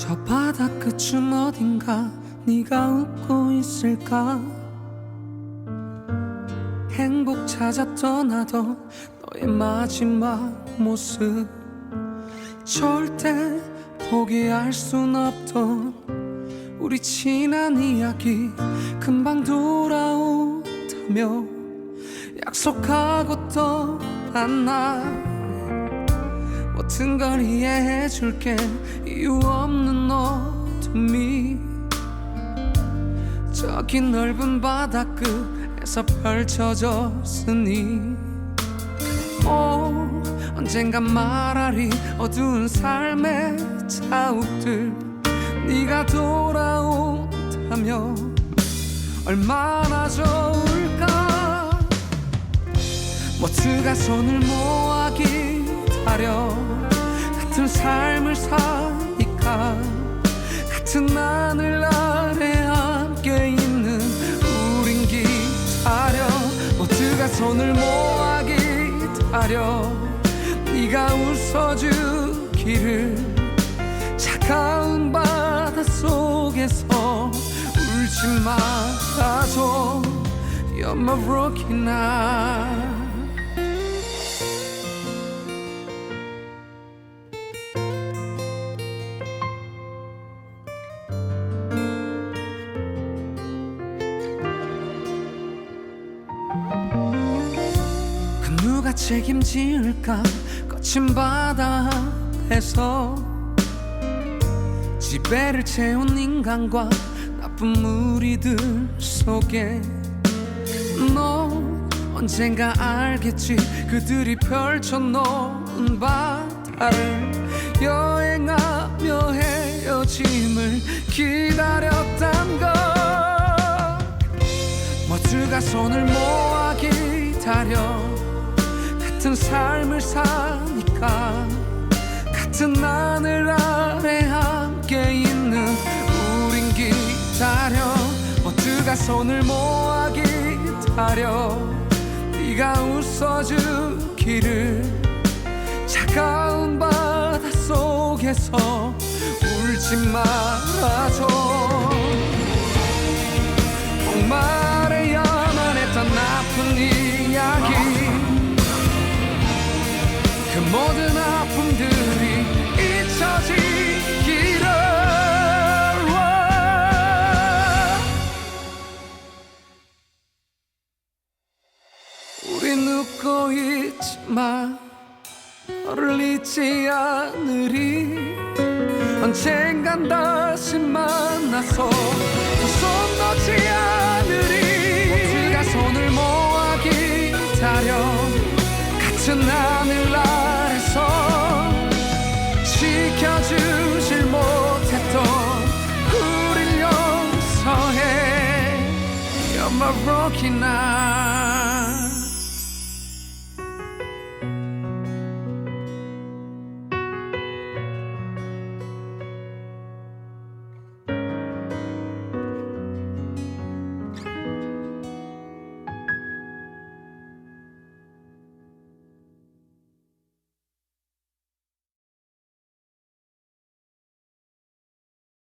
저 바다 끝쯤 어딘가? 네가 웃고 있을까? 행복 찾아 떠나도 너의 마지막 모습. 절대 포기할 순 없던 우리 지난 이야기 금방 돌아오다며 약속하고 떠났나 모든 걸 이해해줄게. 이유 없는 어둠이 저기 넓은 바다 끝에서 펼쳐졌으니. 오 언젠가 말하리 어두운 삶의 자욱들. 네가 돌아온다며 얼마나 좋을까? 모두가 손을 모아 기 다려 같은 삶을 사니까 같은 하늘 아래 함께 있는 우린 기다려. 모두가 손을 모아 기다려. 네가 웃어주기를 차가운 바다 속에서 울지 말아줘. You're my broken heart 누가 책임질까? 거친 바다 앞에서 지배를 채운 인간과 나쁜 무리들 속에 너 언젠가 알겠지? 그들이 펼쳐놓은 바다를 여행하며 헤어짐을 기다렸단 걸. 모두가 손을 모아 기다려 같은 삶을 사니까 같은 하늘 아래 함께 있는 우린 기다려. 모두가 손을 모아 기다려. 네가 웃어주기를 차가운 바다 속에서 울지 말아줘 모든 아픔들이 잊혀지기를 우린 웃고 있지만 너를 잊지 않으리. 언젠간 다시 만나서 손 놓지 않으리. 우리가 손을 모아 기다려 같은 하늘 아 broken now.